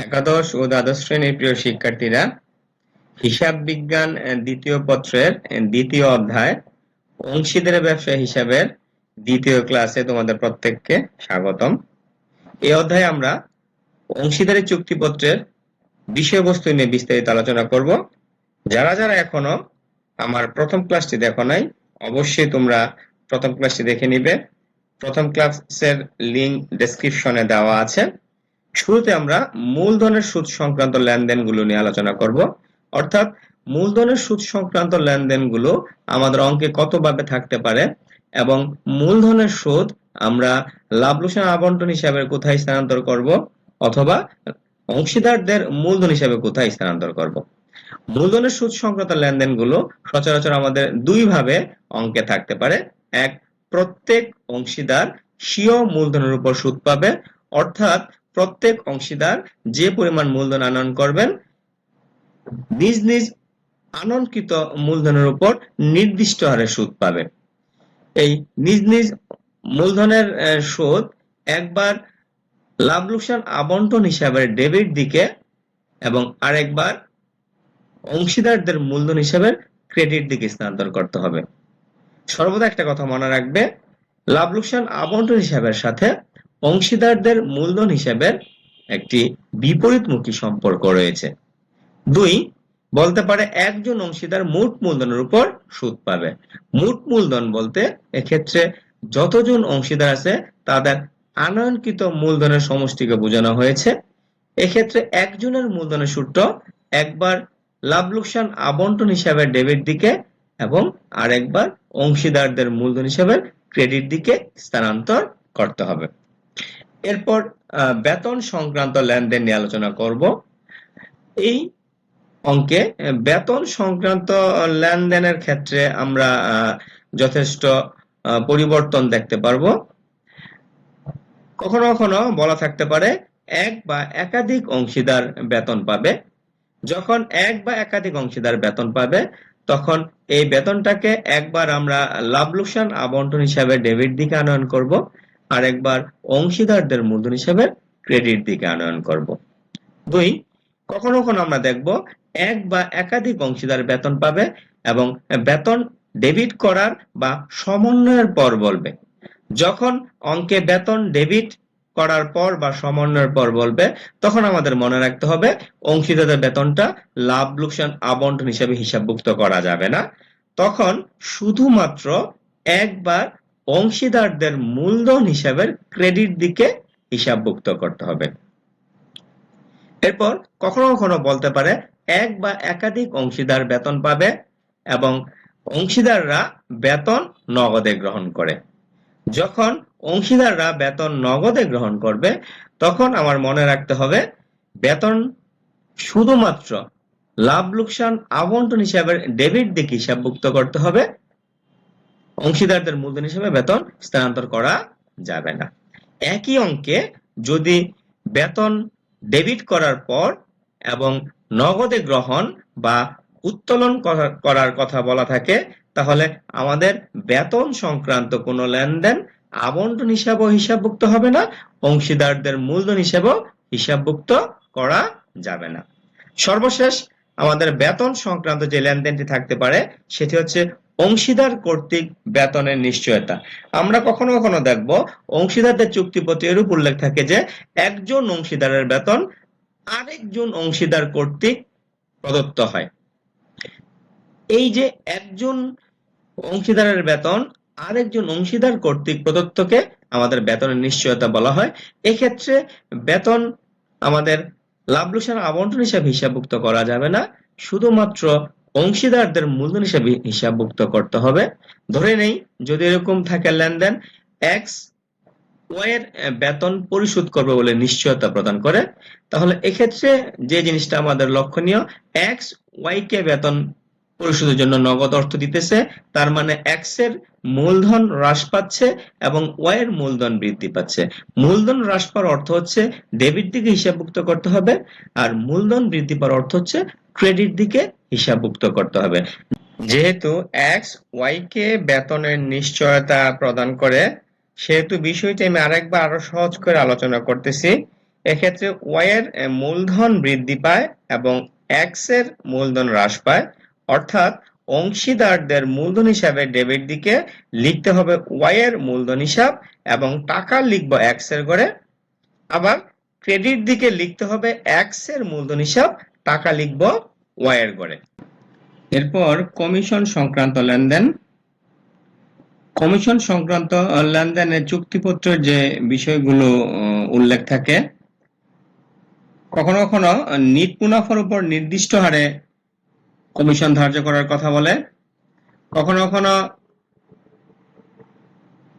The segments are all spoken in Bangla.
একাদশ ও দ্বাদশ শ্রেণির প্রিয় শিক্ষার্থীরা, হিসাব বিজ্ঞান দ্বিতীয় পত্রের দ্বিতীয় অধ্যায়, অংশীদার ব্যবসা হিসাবের দ্বিতীয় ক্লাসে তোমাদের প্রত্যেককে স্বাগতম। এই অধ্যায়ে আমরা অংশীদারি চুক্তিপত্রের বিষয়বস্তু নিয়ে বিস্তারিত আলোচনা করব। যারা যারা এখনও আমার প্রথম ক্লাসটি দেখো নাই, অবশ্যই তোমরা প্রথম ক্লাসটি দেখে নিবে। প্রথম ক্লাসের লিংক ডেসক্রিপশনে দেওয়া আছে। শুরুতে আমরা মূলধনের সুদ সংক্রান্ত লেনদেনগুলো নিয়ে আলোচনা করব। অর্থাৎ মূলধনের সুদ সংক্রান্ত লেনদেনগুলো আমাদের অঙ্কে কতভাবে থাকতে পারে এবং মূলধনের সুদ আমরা লাভ লোকসান আবন্টন হিসাবে কোথায় স্থানান্তর করব অথবা অংশীদারদের মূলধন হিসাবে কোথায় স্থানান্তর করব। মূলধনের সুদ সংক্রান্ত লেনদেনগুলো সচরাচর আমাদের দুই ভাবে অঙ্কে থাকতে পারে। এক, প্রত্যেক অংশীদার স্বীয় মূলধনের উপর সুদ পাবে। অর্থাৎ প্রত্যেক অংশীদার যে পরিমাণ মূলধন আনয়ন করবেন, নিজ নিজ আনয়নকৃত মূলধনের উপর নির্দিষ্ট হারে সুদ পাবে এই নিজ নিজ মূলধনের সুদ একবার লাভ লোকসান আবন্টন হিসাবে ডেবিট দিকে এবং আরেকবার অংশীদারদের মূলধন হিসাবে ক্রেডিট দিকে স্থানান্তর করতে হবে। সর্বদা একটা কথা মনে রাখবে, লাভ লোকসান আবন্টন হিসাবের সাথে অংশীদারদের মূলধন হিসাবের একটি বিপরীতমুখী সম্পর্ক রয়েছে। দুই, বলতে পারে একজন অংশীদার মোট মূলধনের উপর সুদ পাবে। মোট মূলধন বলতে এক্ষেত্রে যতজন অংশীদার আছে, তাদের আনয়নকৃত মূলধনের সমষ্টিকে বোঝানো হয়েছে। এক্ষেত্রে একজনের মূলধনের সুদটা একবার লাভ লোকসান আবন্টন হিসাবে ডেবিট দিকে এবং আরেকবার অংশীদারদের মূলধন হিসাবে ক্রেডিট দিকে স্থানান্তর করতে হবে। এরপর বেতন সংক্রান্ত লেনদেন নিয়ে আলোচনা করব। এই অঙ্কে বেতন সংক্রান্ত লেনদেনের ক্ষেত্রে আমরা যথেষ্ট পরিবর্তন দেখতে পারব। কখনো কখনো বলা থাকতে পারে, এক বা একাধিক অংশীদার বেতন পাবে। যখন এক বা একাধিক অংশীদার বেতন পাবে, তখন এই বেতনটাকে একবার আমরা লাভ লোকসান আবন্টন হিসাবে ডেবিট দিকে আনয়ন করব। আর একবার অংশীদারদের মূলধন হিসেবে ক্রেডিট দিকে আনয়ন করব। দুই, কখনো কখনো আমরা দেখব এক বা একাধিক অংশীদার বেতন পাবে এবং বেতন ডেবিট করার বা সমন্বয়ের পর বলবে। যখন অঙ্কে বেতন ডেবিট করার পর বা সমন্বয়ের পর বলবে, তখন আমাদের মনে রাখতে হবে অংশীদারদের বেতনটা লাভ, লোকসান, আবন্টন হিসেবে হিসাবভুক্ত করা যাবে না। তখন শুধুমাত্র একবার অংশীদারদের মূলধন হিসাবে ক্রেডিট দিকে হিসাবভুক্ত করতে হবে। এরপর কখনো কখনো বলতে পারে এক বা একাধিক অংশীদার বেতন পাবে এবং অংশীদাররা বেতন নগদে গ্রহণ করে। যখন অংশীদাররা বেতন নগদে গ্রহণ করবে, তখন আমার মনে রাখতে হবে বেতন শুধুমাত্র লাভ লোকসান আবন্টন হিসাবে ডেবিট দিকে হিসাবভুক্ত করতে হবে। অংশীদারদের মূলধন হিসেবে বেতন স্থানান্তর করা যাবে না। একই অঙ্কে যদি বেতন ডেবিট করার পর এবং নগদে গ্রহণ বা উত্তোলন করার কথা বলা থাকে, তাহলে আমাদের বেতন সংক্রান্ত কোনো লেনদেন আবন্টন হিসাবেও হিসাবভুক্ত হবে না, অংশীদারদের মূলধন হিসাবেও হিসাবভুক্ত করা যাবে না। সর্বশেষ আমাদের বেতন সংক্রান্ত যে লেনদেনটি থাকতে পারে, সেটি হচ্ছে অংশীদার কর্তৃক বেতনের নিশ্চয়তা। আমরা কখনো কখনো দেখব অংশীদারদের চুক্তিপত্রে এরূপ উল্লেখ থাকে যে, একজন অংশীদারের বেতন আরেকজন অংশীদার কর্তৃক প্রদত্ত হয়। এই যে একজন অংশীদারের বেতন আরেকজন অংশীদার কর্তৃক প্রদত্তকে আমাদের বেতনের নিশ্চয়তা বলা হয়, এক্ষেত্রে বেতন আমাদের লাভ লোকসান আবন্টন হিসাবে হিসাবভুক্ত করা যাবে না। শুধুমাত্র অংশীদারদের মূলধন হিসাবে হিসাবভুক্ত করতে হবে। ধরে নেই, যদি এরকম থাকে লেনদেন এক্সের বেতন পরিশোধ করবে বলে নিশ্চয়তা প্রদান করে, তাহলে এক্ষেত্রে যে জিনিসটা আমাদের লক্ষণীয় এক্স ওয়াই কে বেতন পরিশোধের জন্য নগদ অর্থ দিতেছে, তার মানে এক্সের মূলধন হ্রাস পাচ্ছে এবং ওয়াই এর মূলধন বৃদ্ধি পাচ্ছে। মূলধন হ্রাস পাওয়ার অর্থ হচ্ছে ডেবিট দিকে হিসাবভুক্ত করতে হবে আর মূলধন বৃদ্ধি পাওয়ার অর্থ হচ্ছে ক্রেডিট দিকে হিসাবভুক্ত করতে হবে। যেহেতু এক্স, ওয়াই কে বেতনের নিশ্চয়তা প্রদান করে, সেহেতু বিষয়টি আমি আরেকবার আরও সহজ করে আলোচনা করতেছি। এক্ষেত্রে ওয়াই এর মূলধন বৃদ্ধি পায় এবং এক্সের মূলধন হ্রাস পায়। অর্থাৎ অংশীদারদের মূলধন হিসাবে ডেবিট দিকে লিখতে হবে ওয়াই এর মূলধন হিসাব এবং টাকা লিখব এক্সের ঘরে আবার ক্রেডিট দিকে লিখতে হবে এক্সের মূলধন হিসাব টাকা লিখব ওয়াই এর ঘরে এরপর কমিশন সংক্রান্ত লেনদেন। কমিশন সংক্রান্ত আহ, লেনদেনের চুক্তিপত্রের যে বিষয়গুলো উল্লেখ থাকে কখনো কখনো নিট মুনাফার উপর নির্দিষ্ট হারে কমিশন ধার্য করার কথা বলে। কখনো কখনো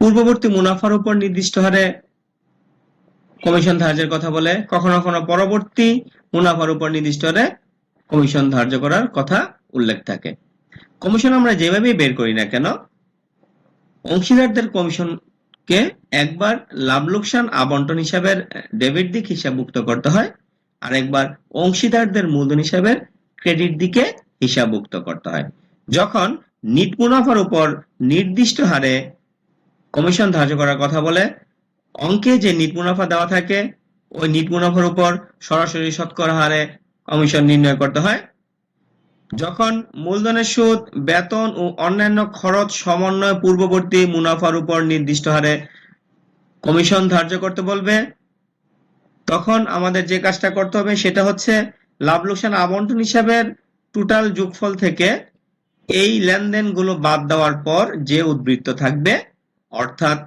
পূর্ববর্তী মুনাফার উপর নির্দিষ্ট হারে কমিশন ধার্যের কথা বলে। কখনো কখনো পরবর্তী মুনাফার উপর নির্দিষ্ট হারে কমিশন ধার্য করার কথা উল্লেখ থাকে। কমিশন আমরা যেভাবেই বের করি না কেন, অংশীদারদের কমিশনকে একবার লাভ লোকসান আবন্টন হিসাবের ডেবিট দিক হিসাবভুক্ত করতে হয়। আর একবার অংশীদারদের মূলধন হিসাবের ক্রেডিট দিকে হিসাবভুক্ত করতে হয়। যখন নিট মুনাফার উপর নির্দিষ্ট হারে কমিশন ধার্য করার কথা বলে, অঙ্কে যে নিট মুনাফা দেওয়া থাকে, ওই নিট মুনাফার উপর সরাসরি শতকরা হারে কমিশন নির্ণয় করতে হয়। যখন মূলধনের সুদ, বেতন ও অন্যান্য খরচ সমন্বয় পূর্ববর্তী মুনাফার উপর নির্দিষ্ট হারে কমিশন ধার্য করতে বলবে, তখন আমাদের যে কাজটা করতে হবে সেটা হচ্ছে লাভ লোকসান আবন্টন হিসাবের টোটাল যোগফল থেকে এই লেনদেনগুলো বাদ দেওয়ার পর যে উদ্বৃত্ত থাকবে, অর্থাৎ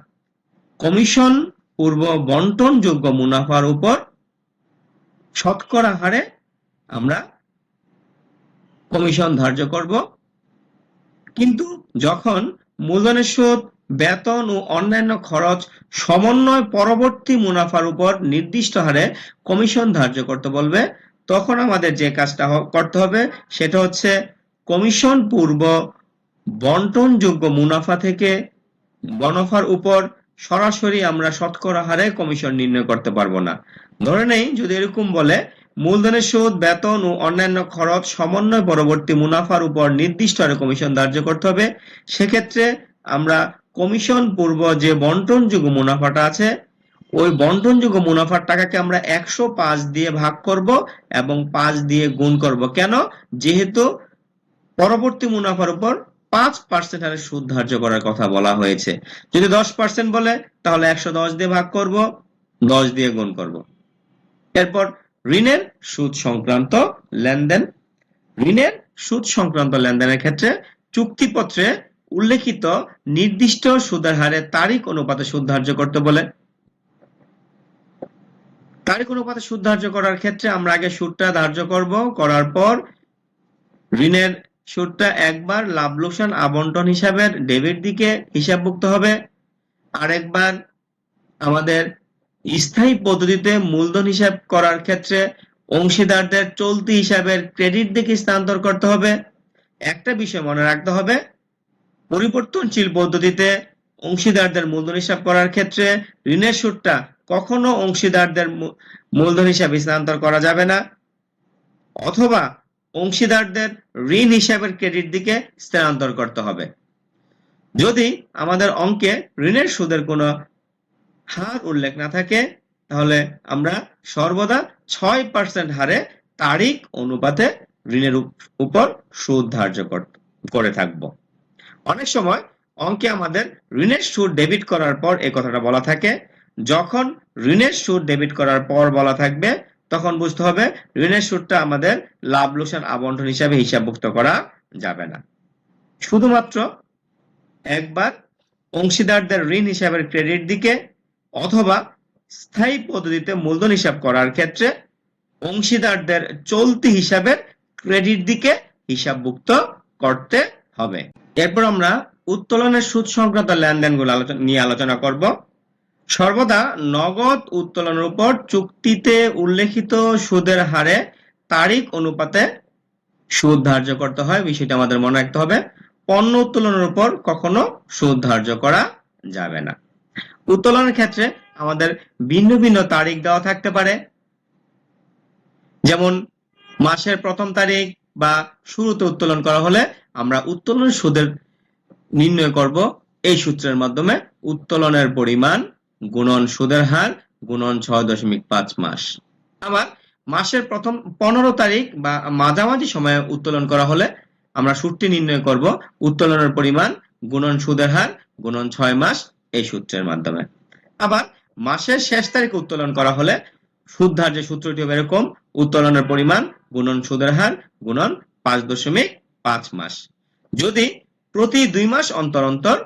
কমিশন পূর্ব বন্টন যোগ্য মুনাফার উপর শতকরা হারে আমরা কমিশন ধার্য করব। কিন্তু যখন মূলধনের সুদ, বেতন ও অন্যান্য খরচ সমন্বয় পরবর্তী মুনাফার উপর নির্দিষ্ট হারে কমিশন ধার্য করতে বলবে তখন আমাদের যে কাজটা করতে হবে সেটা হচ্ছে কমিশন পূর্ব বন্টনযোগ্য মুনাফা থেকে মুনাফার উপর সরাসরি আমরা শতকরা হারে কমিশন নির্ণয় করতে পারব না। ধরে নেই, যদি এরকম বলে, মূলধনের সুদ, বেতন ও অন্যান্য খরচ সমন্বয় পরবর্তী মুনাফার উপর নির্দিষ্ট হারে কমিশন ধার্য করতে হবে, সেক্ষেত্রে আমরা কমিশন পূর্ব যে বন্টনযোগ্য মুনাফাটা আছে ওই বন্টনযোগ্য মুনাফার টাকাকে আমরা একশো পাঁচ দিয়ে ভাগ করব এবং পাঁচ দিয়ে গুণ করব। কেন? যেহেতু পরবর্তী মুনাফার উপর পাঁচ পার্সেন্ট হারে সুদ ধার্য করার কথা বলা হয়েছে। যদি দশ পার্সেন্ট বলে, তাহলে একশো দশ দিয়ে ভাগ করব, দশ দিয়ে গুণ করব। এরপর ঋণের সুদ সংক্রান্ত লেনদেন। ঋণের সুদ সংক্রান্ত লেনদেনের ক্ষেত্রে চুক্তিপত্রে উল্লেখিত নির্দিষ্ট সুদের হারে তারিখ অনুপাতে সুদ ধার্য করতে বলে তারিখ অনুপাতে সুদ ধার্য করার ক্ষেত্রে আমরা আগে সুদটা ধার্য করব। করার পর ঋণের সুদটা একবার লাভ লোকসান আবন্টন হিসাবে ডেবিট দিকে হিসাবভুক্ত হবে। আরেকবার আমাদের স্থায়ী পদ্ধতিতে মূলধন হিসাব করার ক্ষেত্রে অংশীদারদের চলতি হিসাবের ক্রেডিট দিকে স্থানান্তর করতে হবে। একটা বিষয় মনে রাখতে হবে, পরিবর্তনশীল পদ্ধতিতে অংশীদারদের মূলধন হিসাব করার ক্ষেত্রে ঋণের সুদটা কখনো অংশীদারদের মূলধন হিসাবে স্থানান্তর করা যাবে না, অথবা অংশীদারদের ঋণ হিসাবের ক্রেডিট দিকে স্থানান্তর করতে হবে। যদি আমাদের অঙ্কে ঋণের সুদের কোনো হার উল্লেখ না থাকে, তাহলে আমরা সর্বদা ছয় পার্সেন্ট হারে তারিখ অনুপাতে ঋণের উপ- উপর সুদ ধার্য করে থাকব। অনেক সময় অঙ্কে আমাদের ঋণের সুদ ডেবিট করার পর এই কথাটা বলা থাকে। যখন ঋণের সুদ ডেবিট করার পর বলা থাকবে, তখন বুঝতে হবে ঋণের সুদটা আমাদের লাভ, লোকসান, আবন্টন হিসাবে হিসাবভুক্ত করা যাবে না। শুধুমাত্র একবার অংশীদারদের ঋণ হিসাবের ক্রেডিট দিকে অথবা স্থায়ী পদ্ধতিতে মূলধন হিসাব করার ক্ষেত্রে অংশীদারদের চলতি হিসাবের ক্রেডিট দিকে হিসাবভুক্ত করতে হবে। এরপর আমরা উত্তোলনের সুদ সংক্রান্ত লেনদেনগুলো আলোচনা, নিয়ে আলোচনা করব। সর্বদা নগদ উত্তোলনের উপর চুক্তিতে উল্লেখিত সুদের হারে তারিখ অনুপাতে সুদ ধার্য করতে হয়, বিষয়টা আমাদের মনে রাখতে হবে। পণ্য উত্তোলনের উপর কখনো সুদ ধার্য করা যাবে না। উত্তোলনের ক্ষেত্রে আমাদের ভিন্ন ভিন্ন তারিখ দেওয়া থাকতে পারে। যেমন মাসের প্রথম তারিখ বা শুরুতে উত্তোলন করা হলে আমরা উত্তোলন সুদের নির্ণয় করব এই সূত্রের মাধ্যমে উত্তোলনের পরিমাণ গুণন সুদের হার গুণন ছয় দশমিক পাঁচ মাস। আবার মাসের প্রথম পনেরো তারিখ বা মাঝামাঝি সময়ে উত্তোলন করা হলে আমরা সুদটি নির্ণয় করব উত্তোলনের পরিমাণ গুণন সুদের হার গুণন ছয় মাস এই সূত্রের মাধ্যমে। আবার মাসের শেষ তারিখে উত্তোলন করা হলে সুদ যে সূত্রটি হবে এরকম, উত্তোলনের পরিমাণ গুণন সুদের হার গুণন পাঁচ দশমিক পাঁচ মাস। যদি প্রতি দুই মাস অন্তর অন্তর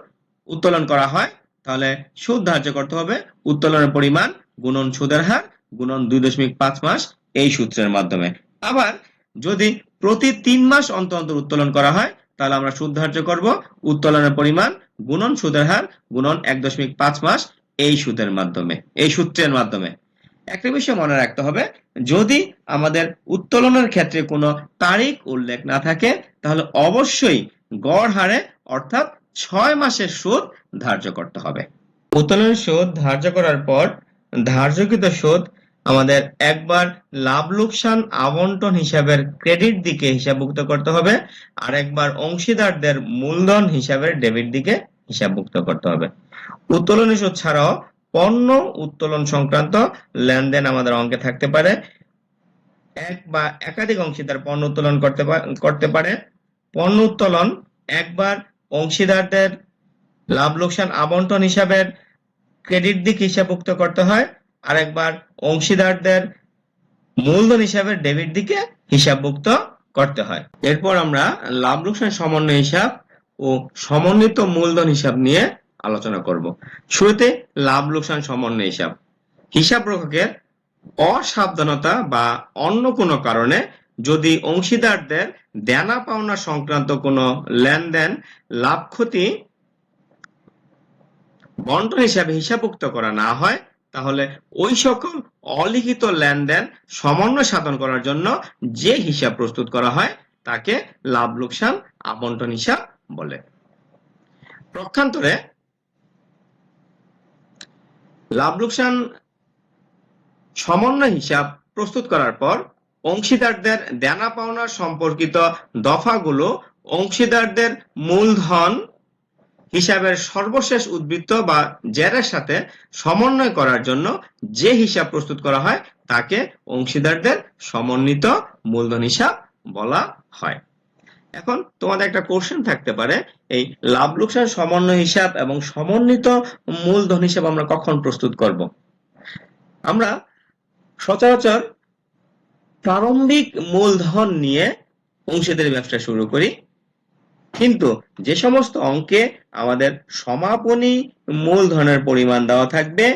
উত্তোলন করা হয়। তাহলে সুদ ধার্য করতে হবে। উত্তোলনের পরিমাণ গুণন সুদের হার গুণন দুই দশমিক পাঁচ মাস এই সূত্রের মাধ্যমে। আবার যদি প্রতি তিন মাস অন্তর অন্তর উত্তোলন করা হয়, তাহলে আমরা সুদ ধার্য করব। উত্তোলনের পরিমাণ গুণন সুদের হার গুণন এক দশমিক পাঁচ মাস এই সুদের মাধ্যমে, এই সূত্রের মাধ্যমে। একটা বিষয় মনে রাখতে হবে, যদি আমাদের উত্তোলনের ক্ষেত্রে কোনো তারিখ উল্লেখ না থাকে, তাহলে অবশ্যই গড় হারে অর্থাৎ ছয় মাসের সুদ ধার্য করতে হবে। উত্তোলনের সুদ ধার্য করার পর ধার্যকৃত সুদ আমাদের একবার লাভ লোকসান আবন্টন হিসাবের ক্রেডিট দিকে হিসাবভুক্ত করতে হবে আর একবার অংশীদারদের মূলধন হিসাবের ডেবিট দিকে হিসাবভুক্ত করতে হবে। উত্তোলনী সুদ ছাড়াও পণ্য উত্তোলন সংক্রান্ত লেনদেন আমাদের অঙ্কে থাকতে পারে। এক বা একাধিক অংশীদার পণ্য উত্তোলন করতে করতে পারে। পণ্য উত্তোলন, একবার অংশীদারদের লাভ লোকসান আবন্টন হিসাবের ক্রেডিট দিক হিসাবভুক্ত করতে হয়, আরেকবার অংশীদারদের মূলধন হিসাবে ডেবিট দিকে হিসাবভুক্ত করতে হয়। এরপর আমরা লাভ লোকসান সমন্বয় হিসাব ও সমন্বিত মূলধন হিসাব নিয়ে আলোচনা করব। শুরুতে লাভ লোকসান সমন্বয় হিসাব। হিসাব রক্ষকের অসাবধানতা বা অন্য কোনো কারণে যদি অংশীদারদের দেনা পাওনা সংক্রান্ত কোনো লেনদেন, লাভ ক্ষতি বন্টন হিসাবে হিসাবভুক্ত করা না হয়, তাহলে ওই সকল অলিখিত লেনদেন সমন্বয় সাধন করার জন্য যে হিসাব প্রস্তুত করা হয়, তাকে লাভ লোকসান, আবন্টন হিসাব বলে। পক্ষান্তরে লাভ লোকসান সমন্বয় হিসাব প্রস্তুত করার পর অংশীদারদের দেনা পাওনা সম্পর্কিত দফাগুলো অংশীদারদের মূলধন হিসাবের সর্বশেষ উদ্বৃত্ত বা জেরের সাথে সমন্বয় করার জন্য যে হিসাব প্রস্তুত করা হয়, তাকে অংশীদারদের সমন্বিত মূলধন হিসাব বলা হয়। এখন তোমাদের একটা কোশ্চেন থাকতে পারে, এই লাভ লোকসান সমন্বয় হিসাব এবং সমন্বিত মূলধন হিসাব আমরা কখন প্রস্তুত করব? আমরা সচরাচর প্রারম্ভিক মূলধন নিয়ে অংশীদারি ব্যবসা শুরু করি। কিন্তু যে সমস্ত অঙ্কে আমাদের সমাপনী মূলধনের পরিমাণ দেওয়া থাকবে,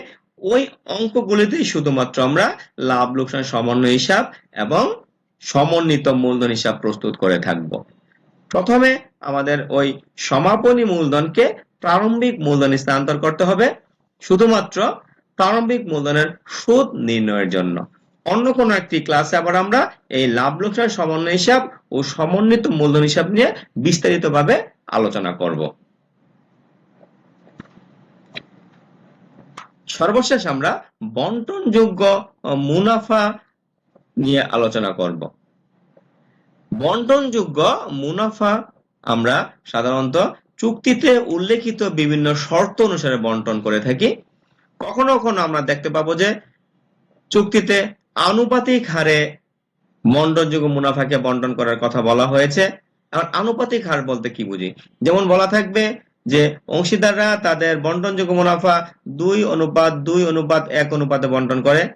ওই অঙ্কগুলিতেই শুধুমাত্র আমরা লাভ, লোকসান, সমন্বয় হিসাব এবং সমন্বিত মূলধন হিসাব প্রস্তুত করে থাকব। প্রথমে আমাদের ওই সমাপনী মূলধনকে প্রারম্ভিক মূলধন স্থানান্তর করতে হবে, শুধুমাত্র প্রারম্ভিক মূলধনের সুদ নির্ণয়ের জন্য। অন্য কোনো একটি ক্লাসে আবার আমরা এই লাভ লোকসান সমন্বয় হিসাব ও সমন্বিত মূলধন হিসাব নিয়ে বিস্তারিতভাবে আলোচনা করব। সর্বশেষ আমরা বন্টনযোগ্য মুনাফা নিয়ে আলোচনা করব। বন্টনযোগ্য, মুনাফা আমরা সাধারণত চুক্তিতে উল্লেখিত বিভিন্ন শর্ত অনুসারে বন্টন করে থাকি। কখনো কখনো আমরা দেখতে পাবো যে চুক্তিতে আনুপাতিক হারে মন্ডনযোগ্য মুনাফাকে বন্টন করার কথা বলা হয়েছে। আর আনুপাতিক হার বলতে কি বুঝি? যেমন বলা থাকবে যে অংশীদাররা তাদের বন্টনযোগ্য মুনাফা দুই অনুপাত দুই অনুপাত, এক অনুপাতে বন্টন করে।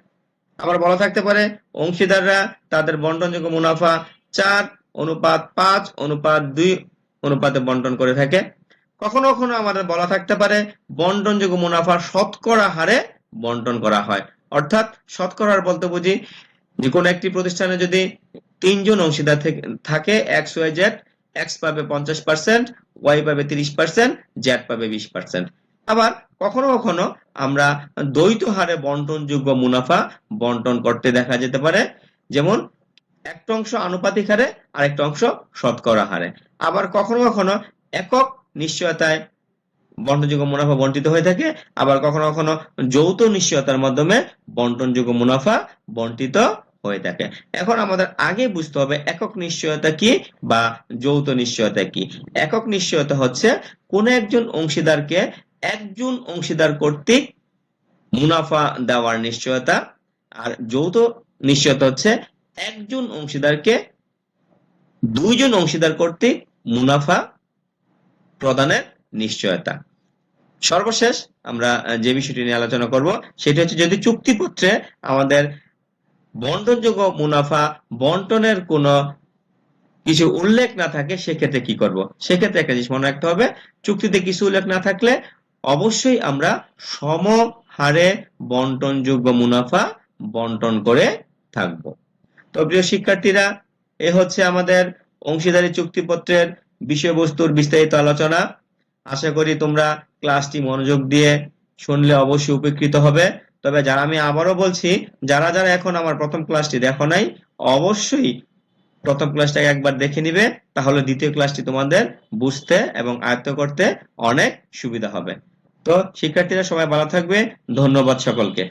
আবার বলা থাকতে পারে অংশীদাররা তাদের বন্টনযোগ্য মুনাফা চার অনুপাত, পাঁচ অনুপাত, দুই অনুপাতে বন্টন করে থাকে। কখনো কখনো আমাদের বলা থাকতে পারে বন্টনযোগ্য মুনাফা শতকরা হারে বন্টন করা হয়। অর্থাৎ শতকরার বলতে বুঝি যে কোনো একটি প্রতিষ্ঠানে যদি তিনজন অংশীদার থাকে এক্স ওয়াই জেড এক্স পাবে পঞ্চাশ পার্সেন্ট ওয়াই পাবে তিরিশ পার্সেন্ট জেড পাবে বিশ পার্সেন্ট আবার কখনো কখনো আমরা দ্বৈত হারে বন্টনযোগ্য মুনাফা বন্টন করতে দেখা যেতে পারে। যেমন একটা অংশ আনুপাতিক হারে আর একটা অংশ শতকরা হারে। আবার কখনো কখনো একক নিশ্চয়তায় বন্টনযোগ্য মুনাফা বন্টিত হয়ে থাকে, আবার কখনো কখনো যৌথ নিশ্চয়তার মাধ্যমে বন্টনযোগ্য মুনাফা বন্টিত হয়ে থাকে। এখন আমাদের আগে বুঝতে হবে একক নিশ্চয়তা কি বা যৌথ নিশ্চয়তা কি। একক নিশ্চয়তা হচ্ছে কোন একজন অংশীদারকে একজন অংশীদার কর্তৃক মুনাফা দেওয়ার নিশ্চয়তা, আর যৌথ নিশ্চয়তা হচ্ছে একজন অংশীদারকে দুইজন অংশীদার কর্তৃক মুনাফা প্রদানের নিশ্চয়তা। সর্বশেষ আমরা যে বিষয়টি নিয়ে আলোচনা করব, সেটি হচ্ছে যদি চুক্তিপত্রে আমাদের বন্টনযোগ্য মুনাফা, বন্টনের কোনো কিছু উল্লেখ না থাকে, সেক্ষেত্রে কি করব? সেক্ষেত্রে একটা জিনিস মনে রাখতে হবে, চুক্তিতে কিছু উল্লেখ না থাকলে অবশ্যই আমরা সম হারে বন্টনযোগ্য মুনাফা বন্টন করে থাকব। তো প্রিয় শিক্ষার্থীরা, এ হচ্ছে আমাদের অংশীদারি চুক্তিপত্রের বিষয়বস্তুর বিস্তারিত আলোচনা। আশা করি তোমরা ক্লাসটি মনোযোগ দিয়ে শুনলে অবশ্যই উপকৃত হবে। তবে যারা আমি আবারও বলছি, যারা যারা এখন আমার প্রথম ক্লাসটি দেখো নাই, অবশ্যই প্রথম ক্লাসটাকে একবার দেখে নিবে, তাহলে দ্বিতীয় ক্লাসটি তোমাদের বুঝতে এবং আয়ত্ত করতে অনেক সুবিধা হবে। তো শিক্ষার্থীরা সবাই ভালো থাকবে, ধন্যবাদ সকলকে।